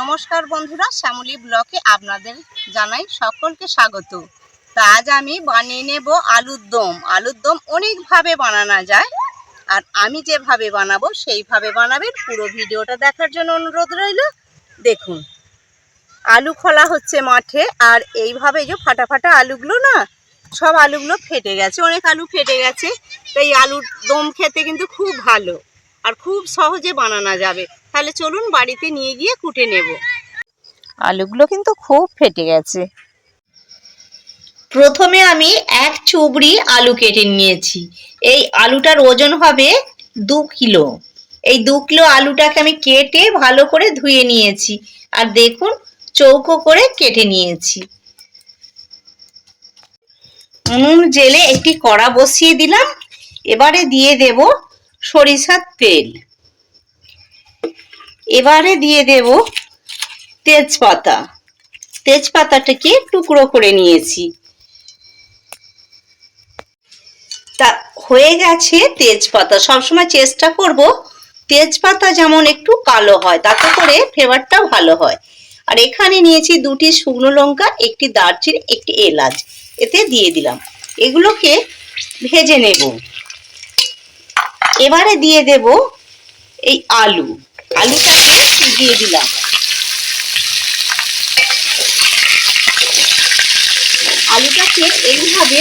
নমস্কার বন্ধুরা, শ্যামলী ব্লকে আপনাদের জানাই সকলকে স্বাগত। তা আজ আমি বানিয়ে নেব আলুর দম। আলুর দম অনেকভাবে বানানো যায়, আর আমি যেভাবে বানাবো সেইভাবে বানাবেন। পুরো ভিডিওটা দেখার জন্য অনুরোধ রইল। দেখুন, আলু খোলা হচ্ছে মাঠে, আর এইভাবে যে ফাটা ফাটা আলুগুলো না, সব আলুগুলো ফেটে গেছে। অনেক আলু ফেটে গেছে তো এই আলুর দম খেতে কিন্তু খুব ভালো, আর খুব সহজে বানানো যাবে। তাহলে চলুন বাড়িতে নিয়ে গিয়ে কুটে নেব। আলুগুলো কিন্তু খুব ফেটে গেছে। প্রথমে আমি এক চুবড়ি আলু কেটে নিয়েছি। এই আলুটার ওজন হবে দু কিলো। এই দু কিলো আলুটাকে আমি কেটে ভালো করে ধুয়ে নিয়েছি। আর দেখুন চৌকো করে কেটে নিয়েছি। উনুন জেলে একটি কড়া বসিয়ে দিলাম। এবারে দিয়ে দেব সরিষার তেল। এবারে দিয়ে দেব তেজপাতা। তেজপাতাটাকে টুকরো করে নিয়েছি। তা, হয়ে গেছে তেজপাতা। সবসময় চেষ্টা করব তেজপাতা যেমন একটু কালো হয়, তাতে করে ফ্লেভারটা ভালো হয়। আর এখানে নিয়েছি দুটি শুকনো লঙ্কা, একটি দারচিনি, একটি এলাচ। এতে দিয়ে দিলাম। এগুলোকে ভেজে নেব। এবারে দিয়ে দেব এই আলু। আলুটাকে দিয়ে দিলাম। আলুটাকে এইভাবে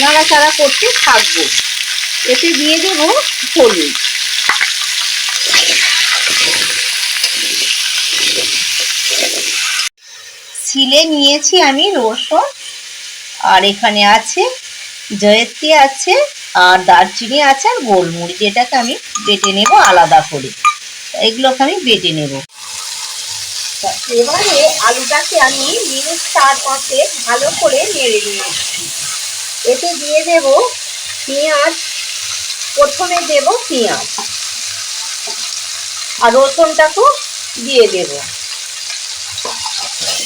নাড়াচাড়া করতে থাকব। এতে দিয়ে দেব হলুদ। ছিলে নিয়েছি আমি রসুন, আর এখানে আছে জয়ত্রী আছে, আর দারচিনি আছে, আর গোলমরিচ, এটাকে আমি বেটে নেব আলাদা করে। এগুলোকে আমি বেটে নেব। এবারে আলুটাকে আমি মিনিট চার পাঁচে ভালো করে নেড়ে নিয়েছি এতে দিয়ে দেব পেঁয়াজ। প্রথমে দেব পেঁয়াজ। আর রসুনটাকেও দিয়ে দেব।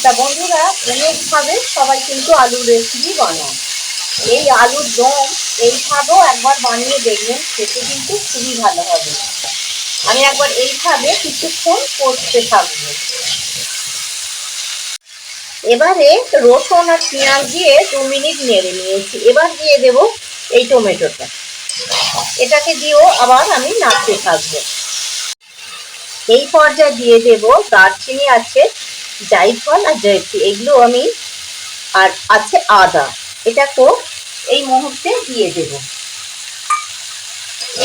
তা বন্ধুরা, অনেকভাবে সবাই কিন্তু আলুর রেসিপি বানায়। এই আলুর দম এইভাবেও একবার বানিয়ে দেখবেন, খেতে কিন্তু খুবই ভালো হবে। আমি একবার এইভাবে কিছুক্ষণ করতে থাকব। এবারে রসুন আর পেঁয়াজ দিয়ে দু মিনিট নেড়ে নিয়েছি। এবার দিয়ে দেব এই টমেটোটা। এটাকে দিয়েও আবার আমি নাড়তে থাকব। এই পর্যায়ে দিয়ে দেব দারচিনি আছে, জায়ফল আর জয়ত্রী এগুলো আমি আর আছে আদা। এটাকেও এই মুহূর্তে দিয়ে দেব।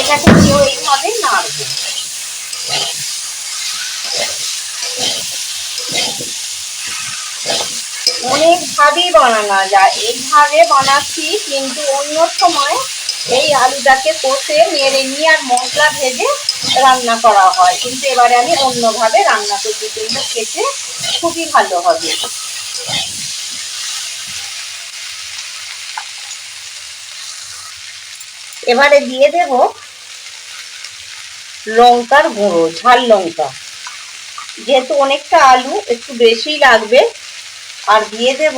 এটাকে দিয়েও এইভাবে নাড়বো। অনেকভাবেই বানানো যায়। এইভাবে বানাচ্ছি, কিন্তু অন্য সময় এই আলুটাকে কষে, নেড়ে নিয়ে আর মশলা ভেজে রান্না করা হয়। কিন্তু এবারে আমি অন্যভাবে রান্না করছি, কিন্তু খেতে খুবই ভালো হবে। এবারে দিয়ে দেব লঙ্কার গুঁড়ো, ঝাল লঙ্কা। যেহেতু অনেকটা আলু, একটু বেশি লাগবে, আর দিয়ে দেব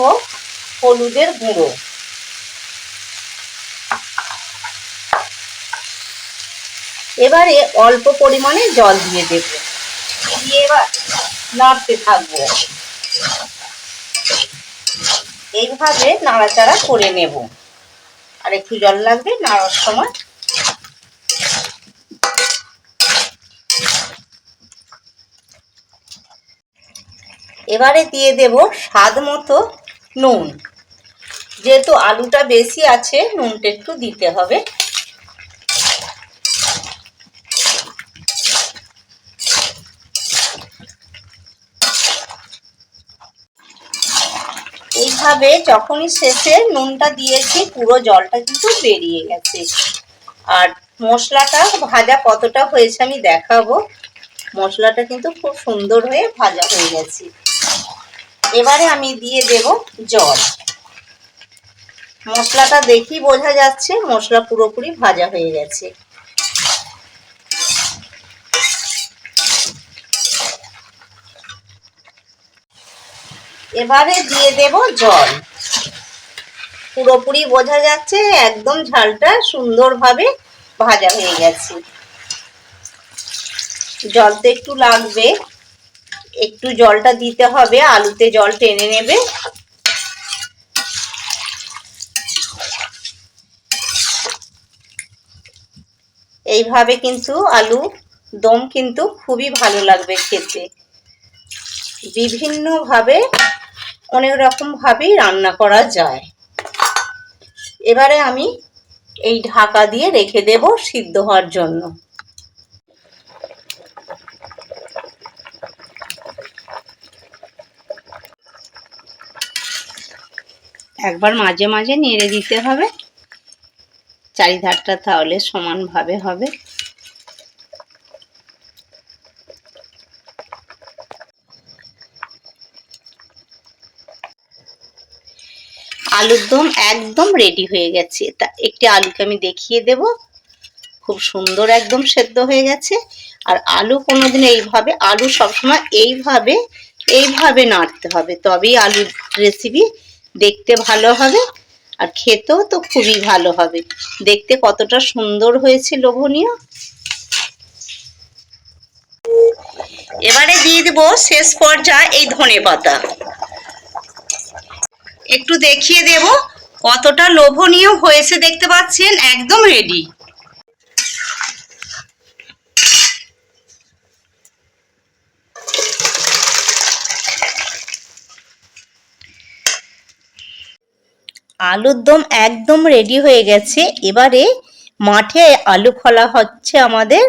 হলুদের গুঁড়ো। এবারে অল্প পরিমাণে জল দিয়ে দেব। দিয়ে এবার নাড়তে থাকব। এইভাবে নাড়াচাড়া করে নেব। আর একটু জল লাগবে, নাড়ার সময় এবারে দিয়ে দেব স্বাদ মতো নুন। যেহেতু আলুটা বেশি আছে, নুনটা একটু দিতে হবে। এইভাবে যখনই শেষে নুনটা দিয়েছি, পুরো জলটা কিন্তু বেরিয়ে গেছে। আর মশলাটা ভাজা কতটা হয়েছে আমি দেখাবো। মশলাটা কিন্তু খুব সুন্দর হয়ে ভাজা হয়ে গেছে। এবারে আমি দিয়ে দেব জল। মশলাটা দেখি বোঝা যাচ্ছে, মশলা পুরোপুরি ভাজা হয়ে গেছে। এবারে দিয়ে দেব জল। পুরোপুরি বোঝা যাচ্ছে, একদম ঝালটা সুন্দরভাবে ভাজা হয়ে গেছে। জল তো একটু লাগবে। একটু জলটা দিতে হবে, আলুতে জল টেনে নেবে। এইভাবে কিন্তু আলু, দম কিন্তু খুবই ভালো লাগবে খেতে। বিভিন্নভাবে অনেক রকম ভাবেই রান্না করা যায়। এবারে আমি এই ঢাকা দিয়ে রেখে দেব সিদ্ধ হওয়ার জন্য। একবার মাঝে মাঝে নেড়ে দিতে হবে। চারিধারটা তাহলে সমানভাবে হবে। আলুর দম একদম রেডি হয়ে গেছে। তা একটি আলুকে আমি দেখিয়ে দেব। খুব সুন্দর একদম সেদ্ধ হয়ে গেছে। আর আলু কোনোদিন এইভাবে, আলু সবসময় এইভাবে এইভাবে নাড়তে হবে। তবেই আলুর রেসিপি দেখতে ভালো হবে আর খেতেও তো খুবই ভালো হবে। দেখতে কতটা সুন্দর হয়েছে লোভনীয়। এবারে দিয়ে দেবো শেষ পর্যায়ে এই ধনে পাতা। একটু দেখিয়ে দেব কতটা লোভনীয় হয়েছে দেখতে পাচ্ছেন, একদম রেডি আলুর দম একদম রেডি হয়ে গেছে। এবারে মাঠে আলু খোলা হচ্ছে আমাদের।